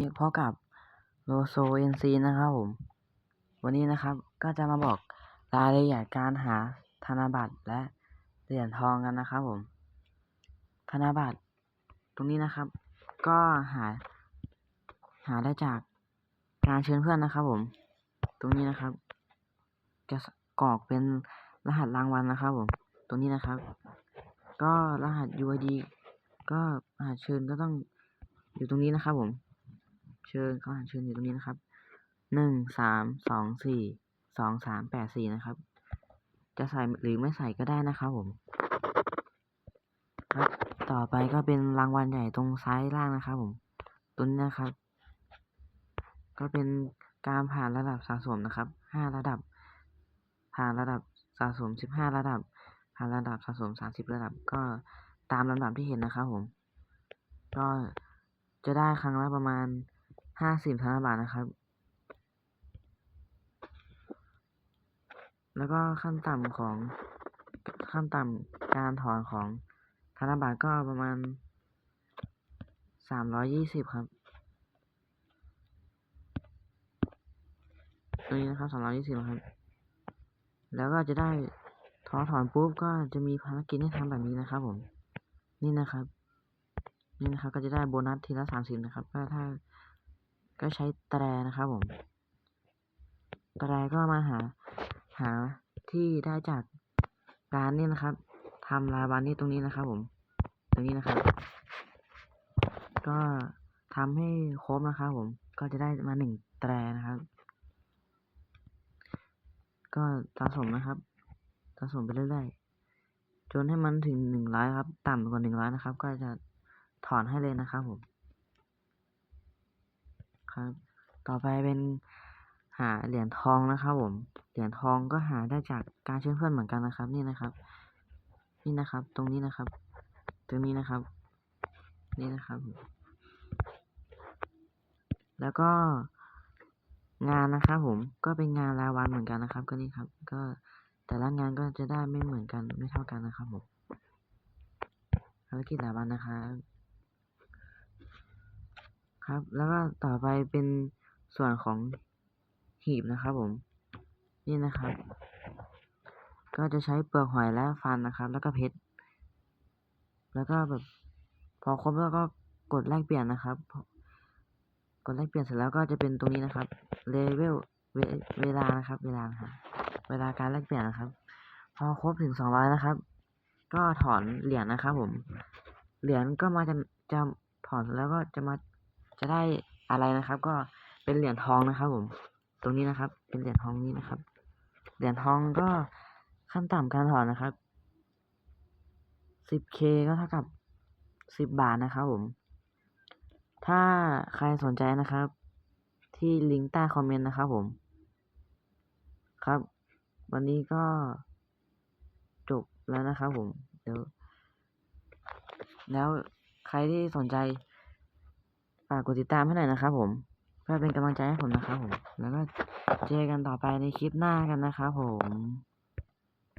นี่พบกับโลโซเอ็นซีนะครับผม วันนี้นะครับก็จะมาบอกรายละเอียดการหาธนบัตรและเหรียญทองกันนะครับผม ธนบัตรตรงนี้นะครับ ก็หา หาได้จากการเชิญเพื่อนนะครับผม ตรงนี้นะครับ จะกรอกเป็นรหัสรางวัลนะครับผม ตรงนี้นะครับ ก็รหัส UID ก็รหัสเชิญก็ต้องอยู่ตรงนี้นะครับผม เชิญเขาหาเชิญอยู่ตรงนี้นะครับหนึ่งสามสองสี่สองสามแปดสี่นะครับ จะใส่หรือไม่ใส่ก็ได้นะครับผมครับต่อไปก็เป็นรางวัลใหญ่ตรงซ้ายล่างนะครับผมตัวนี้นะครับ ก็เป็นการผ่านระดับสะสมนะครับห้าระดับ ผ่านระดับสะสมสิบห้าระดับ ผ่านระดับสะสมสามสิบระดับ ก็ตามลำดับที่เห็นนะครับผม ก็จะได้ครั้งละประมาณ ห้าสิบธนบัตรนะครับ แล้วก็ขั้นต่ำของขั้นต่ำการถอนของธนบัตรก็ประมาณสามร้อยยี่สิบครับตัวนี้นะครับสามร้อยยี่สิบครับ แล้วก็จะได้ถอนถอนปุ๊บก็จะมีภารกิจให้ทำแบบนี้นะครับ ผม นี่นะครับ นี่นะครับ ก็จะได้โบนัสทีละสามสิบนะครับ ก็ถ้า ก็ใช้แตรนะครับผม แตรก็มาหาหาที่ได้จากการนี่นะครับทำลาบานนี่ตรงนี้นะครับ ผม ตรงนี้นะครับ ก็ทำให้ครบนะครับผม ก็จะได้มาหนึ่งแตรนะครับ ก็สะสมนะครับ สะสมไปเรื่อยๆ จนให้มันถึงหนึ่งร้อยครับ ต่ำกว่าหนึ่งร้อยนะครับ ก็จะถอนให้เลยนะครับผม ครับ ต่อไปเป็นหาเหรียญทองนะครับผม เหรียญทองก็หาได้จากการเชิญเพื่อนเหมือนกันนะครับ นี่นะครับ นี่นะครับ ตรงนี้นะครับ ตรงนี้นะครับ นี่นะครับ แล้วก็งานนะครับผม ก็เป็นงานรายวันเหมือนกันนะครับ ก็นี่ครับ ก็แต่ละงานก็จะได้ไม่เหมือนกันไม่เท่ากันนะครับผมภารกิจรายวันนะครับ ครับ แล้วก็ต่อไปเป็นส่วนของหีบนะครับผม นี่นะครับ ก็จะใช้เปลือกหอยและฟันนะครับ แล้วก็เพชร แล้วก็แบบพอครบแล้วก็กดแลกเปลี่ยนนะครับ กดแลกเปลี่ยนเสร็จแล้วก็จะเป็นตรงนี้นะครับ เลเวลเวลานะครับ เวลานะครับเวลาการแลกเปลี่ยนนะครับ พอครบถึงสองร้อยนะครับ ก็ถอนเหรียญนะครับผม เหรียญก็มาจะจะถอนแล้วก็จะมา จะได้อะไรนะครับ ก็เป็นเหรียญทองนะครับ ผม ตรงนี้นะครับ เป็นเหรียญทองนี้นะครับ เหรียญทองก็ขั้นต่ำการถอนนะครับ 10k ก็เท่ากับ 10 บาทนะครับ ผม ถ้าใครสนใจนะครับ ที่ลิงก์ใต้คอมเมนต์นะครับ ผม ครับ วันนี้ก็จบแล้วนะครับ ผม เดี๋ยว แล้วใครที่สนใจ ฝากกดติดตามให้หน่อยนะครับผมเพื่อเป็นกำลังใจให้ผมนะครับผม แล้วก็เจอกันต่อไปในคลิปหน้ากันนะครับผม